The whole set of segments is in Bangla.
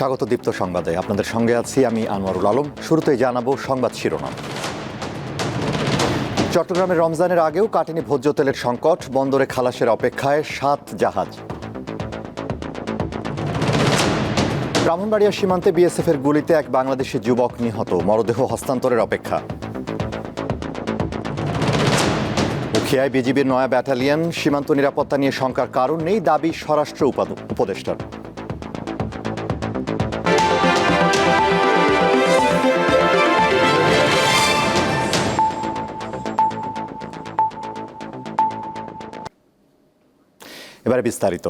স্বাগত দীপ্ত সংবাদে। আপনাদের সঙ্গে আছি আমি আনোয়ারুল আলম। শুরুতেই জানাব সংবাদ শিরোনাম। চট্টগ্রামের রমজানের আগেও কাটেনি ভোজ্য তেলের সংকট, বন্দরে খালাসের অপেক্ষায় সাত জাহাজ। ব্রাহ্মণবাড়িয়া সীমান্তে বিএসএফ এর গুলিতে এক বাংলাদেশি যুবক নিহত, মরদেহ হস্তান্তরের অপেক্ষা। উখিয়ায় বিজিবির নয়া ব্যাটালিয়ন, সীমান্ত নিরাপত্তা নিয়ে শঙ্কার কারণ নেই, দাবি স্বরাষ্ট্র উপাদ- উপদেষ্টার। বিস্তারিত।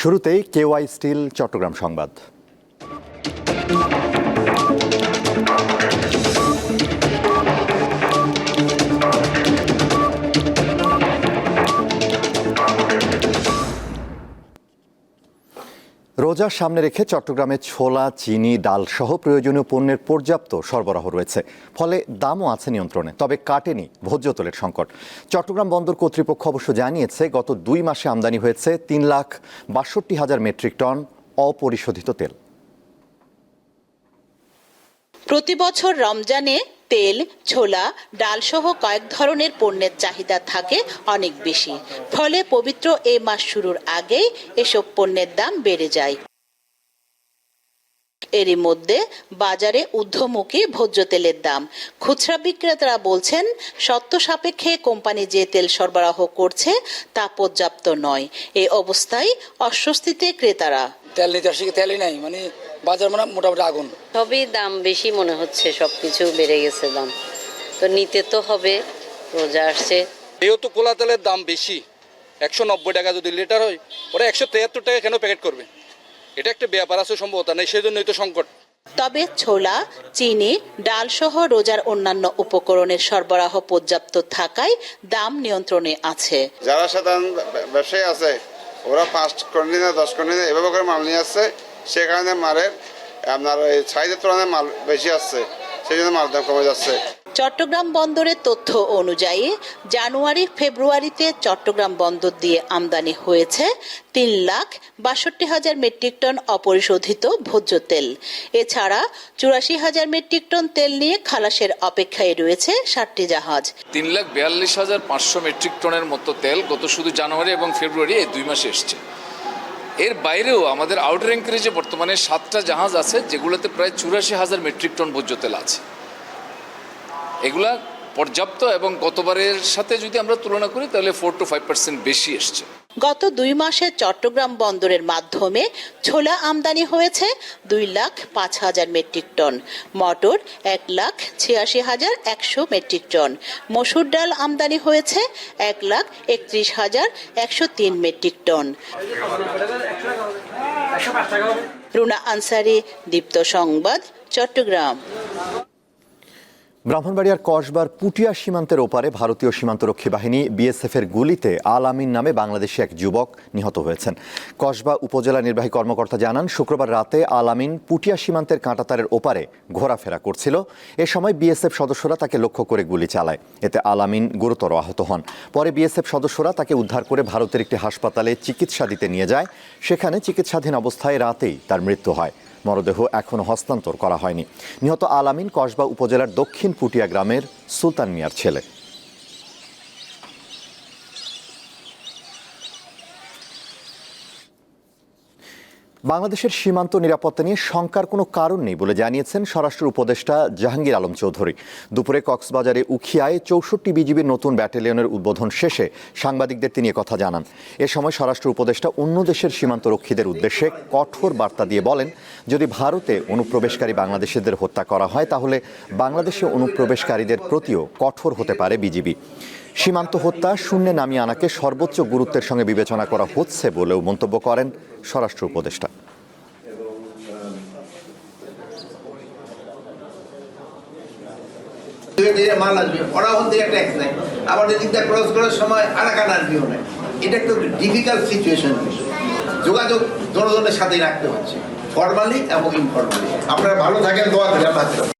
শুরুতেই কেওয়াই স্টিল চট্টগ্রাম সংবাদ। রোজার সামনে রেখে চট্টগ্রামে ছোলা, চিনি ডাল সহ প্রয়োজনীয় পণ্যের পর্যাপ্ত সরবরাহ রয়েছে। ফলে দামও আছে নিয়ন্ত্রণে, তবে কাটেনি ভোজ্য তেলের সংকট। চট্টগ্রাম বন্দর কর্তৃপক্ষ অবশ্য জানিয়েছে, গত দুই মাসে আমদানি হয়েছে তিন লাখ বাষট্টি হাজার মেট্রিক টন অপরিশোধিত তেল। প্রতি বছর রমজানে তেল, ছোলা, ডালসহ কয়েক ধরনের পণ্যের চাহিদা থাকে অনেক বেশি। ফলে পবিত্র এ মাস শুরুর আগেই এসব পণ্যের দাম বেড়ে যায়। এরই মধ্যে বাজারে ঊর্ধ্বমুখী ভোজ্য তেলের দাম। খুচরা বিক্রেতারা বলছেন সত্য সাপেক্ষে কোম্পানি যে তেল সরবরাহ করছে তা পর্যাপ্ত নয়। এ অবস্থায় অস্বস্তিতে ক্রেতারা। তেল নিতে আসছি তেলই নাই? মানে বাজার মানে মোটামুটি আগুন। সবই দাম বেশি মনে হচ্ছে সব কিছু বেড়ে গেছে দাম। তো নিতে তো হবে রোজা আসছে। যেহেতু কোলা তেলের দাম বেশি একশো নব্বই টাকা যদি লিটার হয় ওরা একশো তেহাত্তর টাকা কেন প্যাকেট করবে? এটা একটা ব্যাপার আছে সম্ভবত নেই সেই জন্যই তো সংকট। তবে ছোলা চিনি ডালসহ রোজার অন্যান্য উপকরণের সরবরাহ পর্যাপ্ত থাকায় দাম নিয়ন্ত্রণে আছে। যারা সাধারণ ব্য- ব্যবসায়ী আছে ওরা পাঁচ কন্টিনে দশ কন্টিনে এভাবে করে মাল নিয়ে আসছে। সে কারণে মালের আপনার ওই চাহিদার তুলনায় মাল বেশি আসছে সেই জন্য মাল দাম কমে যাচ্ছে। চট্টগ্রাম বন্দরের তথ্য অনুযায়ী জানুয়ারি, ফেব্রুয়ারিতে চট্টগ্রাম বন্দর দিয়ে আমদানি হয়েছে তিন লাখ বাষট্টি হাজার মেট্রিক টন অপরিশোধিত ভোজ্য তেল। এছাড়া চুরাশি হাজার মেট্রিক টন তেল নিয়ে খালাসের অপেক্ষায় রয়েছে ষাটটি জাহাজ। তিন লাখ বিয়াল্লিশ হাজার পাঁচশো মেট্রিক টনের মতো তেল গত শুধু জানুয়ারি এবং ফেব্রুয়ারি এই দুই মাসে এসছে। এর বাইরেও আমাদের আউটার অ্যাঙ্কারেজে বর্তমানে সাতটা জাহাজ আছে, যেগুলোতে প্রায় চুরাশি হাজার মেট্রিক টন ভোজ্য তেল আছে। এগুলা পর্যাপ্ত এবং গতবারের সাথে যদি আমরা তুলনা করি, তাহলে ফোর টু ফাইভ পার্সেন্ট বেশি এসছে। গত দুই মাসে চট্টগ্রাম বন্দরের মাধ্যমে ছোলা আমদানি হয়েছে দুই লাখ পাঁচ হাজার মেট্রিক টন, মটর এক লাখ ছিয়াশি হাজার একশো মেট্রিক টন, মসুর ডাল আমদানি হয়েছে এক লাখ একত্রিশ হাজার একশো তিন মেট্রিক টন। রুনা আনসারি, দীপ্ত সংবাদ, চট্টগ্রাম। ব্রাহ্মণবাড়িয়ার কসবার পুটিয়া সীমান্তের ওপারে ভারতীয় সীমান্তরক্ষী বাহিনী বিএসএফ এর গুলিতে আল আমিন নামে বাংলাদেশি এক যুবক নিহত হয়েছেন। কসবা উপজেলা নির্বাহী কর্মকর্তা জানান, শুক্রবার রাতে আল আমিন পুটিয়া সীমান্তের কাঁটাতারের ওপারে ঘোরাফেরা করছিল। এ সময় বিএসএফ সদস্যরা তাকে লক্ষ্য করে গুলি চালায়। এতে আল আমিন গুরুতর আহত হন। পরে বিএসএফ সদস্যরা তাকে উদ্ধার করে ভারতের একটি হাসপাতালে চিকিৎসা দিতে নিয়ে যায়। সেখানে চিকিৎসাধীন অবস্থায় রাতেই তার মৃত্যু হয়। মরদেহ এখনও হস্তান্তর করা হয়নি। নিহত আলামিন কসবা উপজেলার দক্ষিণ পুটিয়া গ্রামের সুলতান মিয়ার ছেলে। বাংলাদেশের সীমান্ত নিরাপত্তা নিয়ে শঙ্কার কোনো কারণ নেই বলে জানিয়েছেন স্বরাষ্ট্র উপদেষ্টা জাহাঙ্গীর আলম চৌধুরী। দুপুরে কক্সবাজারে উখিয়ায় চৌষট্টি বিজিবির নতুন ব্যাটালিয়নের উদ্বোধন শেষে সাংবাদিকদের তিনি কথা জানান। এ সময় স্বরাষ্ট্র উপদেষ্টা অন্য দেশের সীমান্তরক্ষীদের উদ্দেশ্যে কঠোর বার্তা দিয়ে বলেন, যদি ভারতে অনুপ্রবেশকারী বাংলাদেশিদের হত্যা করা হয়, তাহলে বাংলাদেশে অনুপ্রবেশকারীদের প্রতিও কঠোর হতে পারে বিজিবি। সীমান্ত হত্যা শূন্যে নামিয়ে আনাকে সর্বোচ্চ গুরুত্বের সঙ্গে বিবেচনা করা হচ্ছে বলেও মন্তব্য করেন স্বরাষ্ট্র উপদেষ্টা। ওরা ট্যাক্স আবার করার সময় এটা একটু সিচুয়েশন যোগাযোগ জনগণের সাথে রাখতে হচ্ছে। ফর্মালি এবং ইনফর্মালি আপনারা ভালো থাকেন, দোয়া আমাদের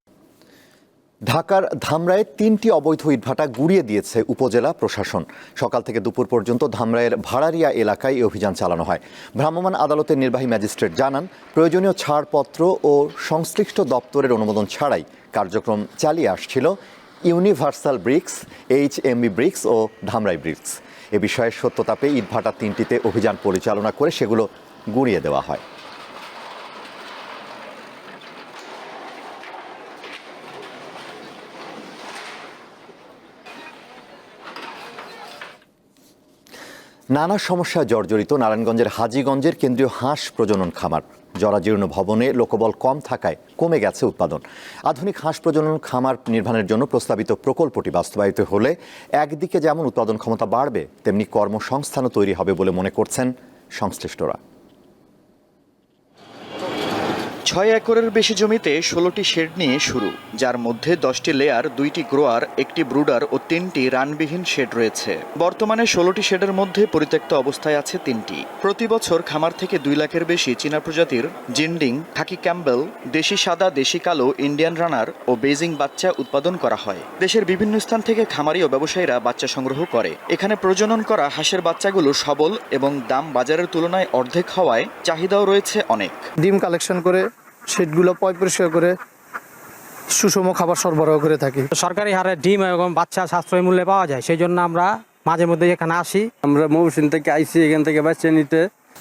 ঢাকার ধামরায় তিনটি অবৈধ ইটভাটা গুড়িয়ে দিয়েছে উপজেলা প্রশাসন। সকাল থেকে দুপুর পর্যন্ত ধামরায়ের ভাড়ারিয়া এলাকায় এই অভিযান চালানো হয়। ভ্রাম্যমাণ আদালতের নির্বাহী ম্যাজিস্ট্রেট জানান, প্রয়োজনীয় ছাড়পত্র ও সংশ্লিষ্ট দপ্তরের অনুমোদন ছাড়াই কার্যক্রম চালিয়ে আসছিল Universal Bricks H MB Bricks ও ধামরাই ব্রিক্স। এ বিষয়ে সত্যতাপে ইটভাটা তিনটিতে অভিযান পরিচালনা করে সেগুলো গুড়িয়ে দেওয়া হয়। নানা সমস্যা জর্জরিত নারায়ণগঞ্জের হাজীগঞ্জের কেন্দ্রীয় হাঁস প্রজনন খামার। জরাজীর্ণ ভবনে লোকবল কম থাকায় কমে গেছে উৎপাদন। আধুনিক হাঁস প্রজনন খামার নির্মাণের জন্য প্রস্তাবিত প্রকল্পটি বাস্তবায়িত হলে একদিকে যেমন উৎপাদন ক্ষমতা বাড়বে, তেমনি কর্মসংস্থানও তৈরি হবে বলে মনে করছেন সংশ্লিষ্টরা। ছয় একরের বেশি জমিতে ষোলোটি শেড নিয়ে শুরু, যার মধ্যে দশটি লেয়ার দুইটি গ্রোয়ার একটি ব্রুডার ও তিনটি রানবিহীন শেড রয়েছে। বর্তমানে ষোলোটি শেডের মধ্যে পরিত্যক্ত অবস্থায় আছে তিনটি। প্রতি বছর খামার থেকে দুই লাখের বেশি চীনা প্রজাতির জিন্ডিং, খাকি ক্যাম্বেল দেশি সাদা, দেশি কালো, ইন্ডিয়ান রানার ও বেজিং বাচ্চা উৎপাদন করা হয়। দেশের বিভিন্ন স্থান থেকে খামারি ও ব্যবসায়ীরা বাচ্চা সংগ্রহ করে। এখানে প্রজনন করা হাঁসের বাচ্চাগুলো সবল এবং দাম বাজারের তুলনায় অর্ধেক হওয়ায় চাহিদাও রয়েছে অনেক। ডিম কালেকশন করে সেটগুলো পয় পরিষ্কার করে সুষম খাবার সরবরাহ করে থাকি। সরকারি হারে ডিম এবং বাচ্চা সাশ্রয় মূল্যে পাওয়া যায় সেই জন্য আমরা মাঝে মধ্যে এখানে আসি। আমরা মৌসুম থেকে আইসি এখান থেকে বাচ্চা নিতে।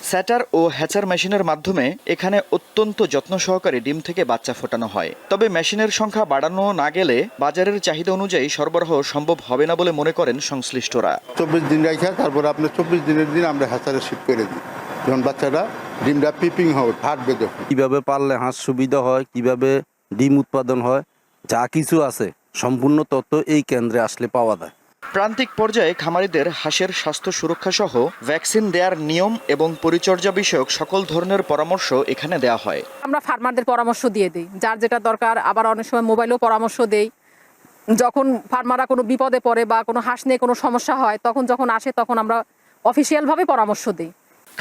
স্যাটার ও হ্যাচার মেশিনের মাধ্যমে এখানে অত্যন্ত যত্ন সহকারে ডিম থেকে বাচ্চা ফোটানো হয়। তবে মেশিনের সংখ্যা বাড়ানো না গেলে বাজারের চাহিদা অনুযায়ী সরবরাহ সম্ভব হবে না বলে মনে করেন সংশ্লিষ্টরা। চব্বিশ দিন রাখা তারপর আপনার চব্বিশ দিনের দিন আমরা হাঁসারে শিফট করে দিই। যখন বাচ্চাটা ডিমটা পিপিং হবে ফাটবে যখন। কীভাবে পারলে হাঁস সুবিধা হয় কীভাবে ডিম উৎপাদন হয় যা কিছু আছে সম্পূর্ণ তথ্য এই কেন্দ্রে আসলে পাওয়া যায়। প্রান্তিক পর্যায়ে খামারিদের হাঁসের স্বাস্থ্য সুরক্ষা সহ ভ্যাকসিন দেওয়ার নিয়ম এবং পরিচর্যা বিষয়ক সকল ধরনের পরামর্শ এখানে দেওয়া হয়। আমরা ফার্মারদের পরামর্শ দিয়ে দিই। যার যেটা দরকার আবার অনেক সময় মোবাইলেও পরামর্শ দেই। যখন ফার্মাররা কোনো বিপদে পড়ে বা কোনো হাঁস নিয়ে কোনো সমস্যা হয় তখন যখন আসে তখন আমরা অফিসিয়ালভাবে পরামর্শ দিই।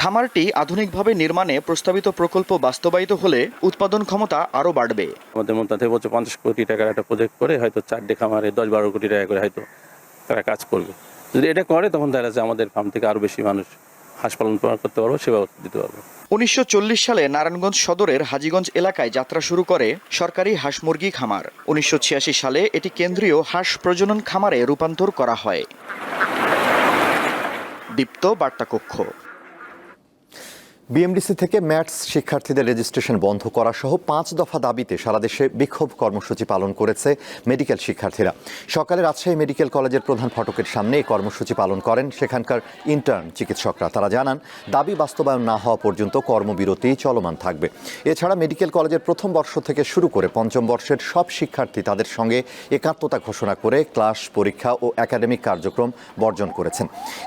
খামারটি আধুনিকভাবে নির্মাণে প্রস্তাবিত প্রকল্প বাস্তবায়িত হলে উৎপাদন ক্ষমতা আরও বাড়বে। আমাদের মধ্যে বলছে পঞ্চাশ কোটি টাকার একটা প্রজেক্ট করে হয়তো চারটে খামারে দশ বারো কোটি টাকা করে হয়তো তারা কাজ করবে। যদি এটা করে তখন দেখা যাচ্ছে আমাদের ফার্ম থেকে আরও বেশি মানুষ হাঁস পালন করতে পারব সেবা দিতে পারব। উনিশশো সালে নারায়ণগঞ্জ সদরের হাজীগঞ্জ এলাকায় যাত্রা শুরু করে সরকারি হাঁস মুরগি খামার। উনিশশো ছিয়াশি সালে এটি কেন্দ্রীয় হাঁস প্রজনন খামারে রূপান্তর করা হয়। দীপ্ত বার্তা কক্ষ বিএমডিসি থেকে ম্যাটস শিক্ষার্থীদের রেজিস্ট্রেশন বন্ধ করা সহ পাঁচ দফা দাবিতে সারা দেশে বিক্ষোভ কর্মসূচি পালন করেছে মেডিকেল শিক্ষার্থীরা। সকালে রাজশাহী মেডিকেল কলেজের প্রধান ফটকের সামনে এই কর্মসূচি পালন করেন সেখানকার ইন্টার্ন চিকিৎসকরা। তারা জানান, দাবি বাস্তবায়ন না হওয়া পর্যন্ত কর্মবিরতি চলমান থাকবে। এছাড়া মেডিকেল কলেজের প্রথম বর্ষ থেকে শুরু করে পঞ্চম বর্ষের সব শিক্ষার্থী তাদের সঙ্গে একাত্মতা ঘোষণা করে ক্লাস, পরীক্ষা ও একাডেমিক কার্যক্রম বর্জন করেছেন।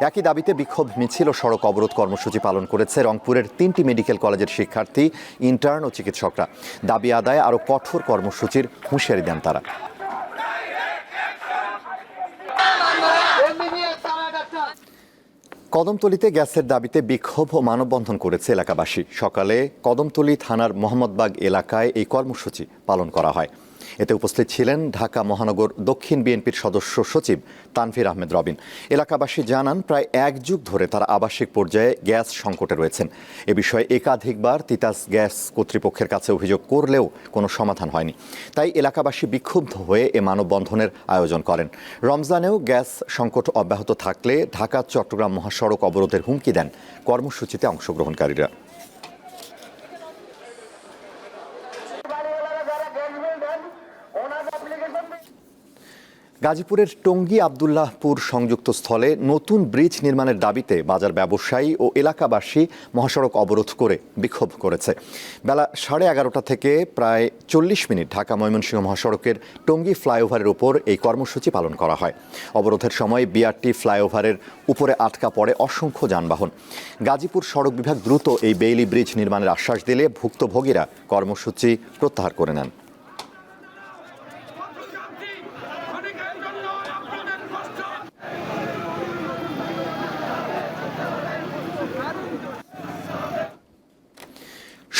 একই দাবিতে বিক্ষোভ মিছিল ও সড়ক অবরোধ কর্মসূচি পালন করেছে রংপুরের তিনটি মেডিকেল কলেজের শিক্ষার্থী ইন্টার্ন ও চিকিৎসকরা। দাবি আদায় আরও কঠোর কর্মসূচির হুঁশিয়ারি দেন তারা। কদমতলিতে গ্যাসের দাবিতে বিক্ষোভ ও মানববন্ধন করেছে এলাকাবাসী। সকালে কদমতলি থানার মোহাম্মদবাগ এলাকায় এই কর্মসূচি পালন করা হয়। এতে উপস্থিত ছিলেন ঢাকা মহানগর দক্ষিণ বিএনপির সদস্য সচিব তানভীর আহমেদ রবিন। এলাকাবাসী জানান, প্রায় এক যুগ ধরে তারা আবাসিক পর্যায়ে গ্যাস সংকটে রয়েছেন। এ বিষয়ে একাধিকবার তিতাস গ্যাস কর্তৃপক্ষের কাছে অভিযোগ করলেও কোনো সমাধান হয়নি। তাই এলাকাবাসী বিক্ষুব্ধ হয়ে এ মানববন্ধনের আয়োজন করেন। রমজানেও গ্যাস সংকট অব্যাহত থাকলে ঢাকা, চট্টগ্রাম মহাসড়ক অবরোধের হুমকি দেন কর্মসূচিতে অংশগ্রহণকারীরা। গাজীপুরের টঙ্গী আবদুল্লাহপুর সংযুক্ত স্থলে নতুন ব্রিজ নির্মাণের দাবিতে বাজার ব্যবসায়ী ও এলাকাবাসী মহাসড়ক অবরোধ করে বিক্ষোভ করেছে। বেলা সাড়ে এগারোটা থেকে প্রায় চল্লিশ মিনিট ঢাকা ময়মনসিংহ মহাসড়কের টঙ্গী ফ্লাইওভারের উপর এই কর্মসূচি পালন করা হয়। অবরোধের সময় বিআরটি ফ্লাইওভারের উপরে আটকা পড়ে অসংখ্য যানবাহন। গাজীপুর সড়ক বিভাগ দ্রুত এই বেইলি ব্রিজ নির্মাণের আশ্বাস দিলে ভুক্তভোগীরা কর্মসূচি প্রত্যাহার করে নেন।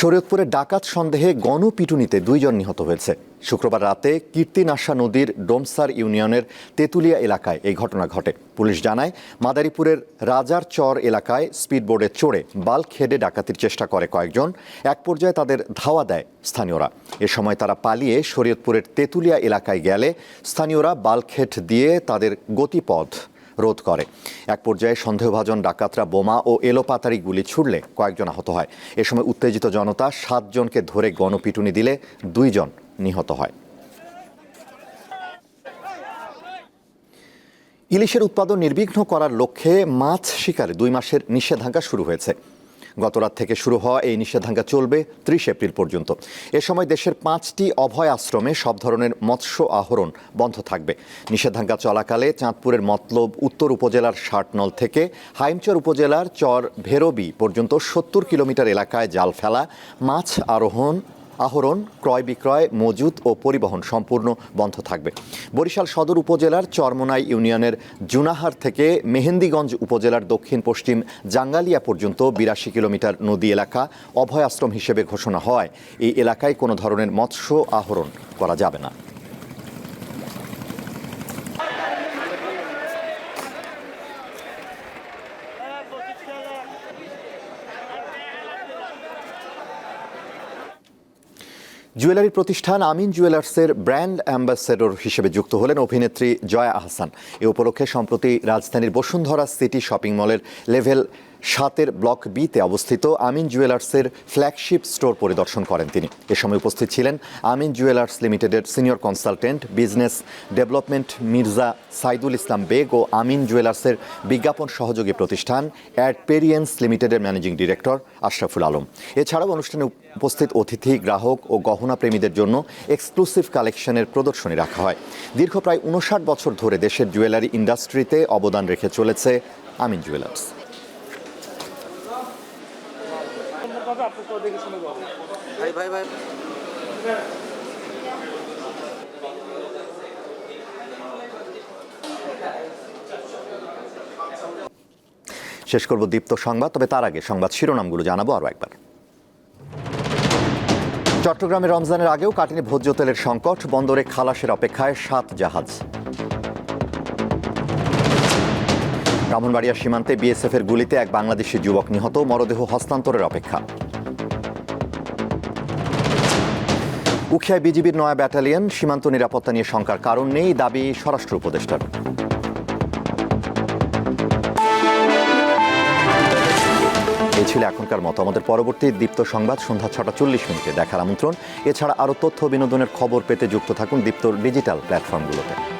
শরীয়তপুরে ডাকাত সন্দেহে গণপিটুনিতে দুইজন নিহত হয়েছে। শুক্রবার রাতে কীর্তিনাশা নদীর ডোমসার ইউনিয়নের তেঁতুলিয়া এলাকায় এই ঘটনা ঘটে। পুলিশ জানায়, মাদারীপুরের রাজার চর এলাকায় স্পিডবোর্ডে চড়ে বাল্ক হেডে ডাকাতির চেষ্টা করে কয়েকজন। এক পর্যায়ে তাদের ধাওয়া দেয় স্থানীয়রা। এ সময় তারা পালিয়ে শরীয়তপুরের তেঁতুলিয়া এলাকায় গেলে স্থানীয়রা বাল্কহেড দিয়ে তাদের গতিপথ রোধ করে। এক পর্যায়ে সন্দেহভাজন ডাকাতরা বোমা ও এলোপাতারি গুলি ছুড়লে কয়েকজন আহত হয়। এ সময় উত্তেজিত জনতা সাতজনকে ধরে গণপিটুনি দিলে দুইজন নিহত হয়। ইলিশের উৎপাদন নির্বিঘ্ন করার লক্ষ্যে মাছ শিকারে দুই মাসের নিষেধাজ্ঞা শুরু হয়েছে। গতরাত থেকে শুরু হওয়া এই নিষেধাজ্ঞা চলবে ত্রিশ এপ্রিল পর্যন্ত। এ সময় দেশের পাঁচটি অভয় আশ্রমে সব ধরনের মৎস্য আহরণ বন্ধ থাকবে। নিষেধাজ্ঞা চলাকালে চাঁদপুরের মতলব উত্তর উপজেলার ষাটনল থেকে হাইমচর উপজেলার চর ভেরবি পর্যন্ত সত্তর কিলোমিটার এলাকায় জাল ফেলা, মাছ আরোহণ আহরণ, ক্রয় বিক্রয়, মজুত ও পরিবহন সম্পূর্ণ বন্ধ থাকবে। বরিশাল সদর উপজেলার চরমোনাই ইউনিয়নের জুনাহার থেকে মেহেন্দিগঞ্জ উপজেলার দক্ষিণ পশ্চিম জাঙ্গালিয়া পর্যন্ত বিরাশি কিলোমিটার নদী এলাকা অভয় আশ্রম হিসেবে ঘোষণা হয়। এই এলাকায় কোনো ধরনের মৎস্য আহরণ করা যাবে না। জুয়েলারি প্রতিষ্ঠান আমিন জুয়েলার্সের ব্র্যান্ড অ্যাম্বাসেডর হিসেবে যুক্ত হলেন অভিনেত্রী জয়া আহসান। এ উপলক্ষে সম্প্রতি রাজধানীর বসুন্ধরা সিটি শপিং মলের লেভেল সাতের ব্লক বিতে অবস্থিত আমিন জুয়েলার্সের ফ্ল্যাগশিপ স্টোর পরিদর্শন করেন তিনি। এ সময় উপস্থিত ছিলেন আমিন জুয়েলার্স লিমিটেডের senior consultant business development Mirza Saidul Islam Baig ও আমিন জুয়েলার্সের বিজ্ঞাপন সহযোগী প্রতিষ্ঠান অ্যাডপেরিয়েন্স লিমিটেডের ম্যানেজিং ডিরেক্টর আশরাফুল আলম। এছাড়াও অনুষ্ঠানে উপস্থিত অতিথি, গ্রাহক ও গহনা প্রেমীদের জন্য এক্সক্লুসিভ কালেকশনের প্রদর্শনী রাখা হয়। দীর্ঘ প্রায় উনষাট বছর ধরে দেশের জুয়েলারি ইন্ডাস্ট্রিতে অবদান রেখে চলেছে আমিন জুয়েলার্স। শেষ করব দীপ্ত সংবাদ তবে তার আগে সংবাদ শিরোনামগুলো জানাব আরও একবার। চট্টগ্রামে রমজানের আগেও কাটেনি ভোজ্য তেলের সংকট বন্দরে খালাসের অপেক্ষায় সাত জাহাজ। ব্রাহ্মণবাড়িয়া সীমান্তে বিএসএফ এর গুলিতে এক বাংলাদেশি যুবক নিহত মরদেহ হস্তান্তরের অপেক্ষা। উখিয়ায় বিজিবির নয়া ব্যাটালিয়ন সীমান্ত নিরাপত্তা নিয়ে শঙ্কার কারণ নেই দাবি স্বরাষ্ট্র উপদেষ্টার। ছিল এখনকার মতো। আমাদের পরবর্তী দীপ্ত সংবাদ সন্ধ্যা ছটা চল্লিশ মিনিটে। দেখার আমন্ত্রণ। এছাড়া আরও তথ্য বিনোদনের খবর পেতে যুক্ত থাকুন দীপ্তর ডিজিটাল প্ল্যাটফর্মগুলোতে।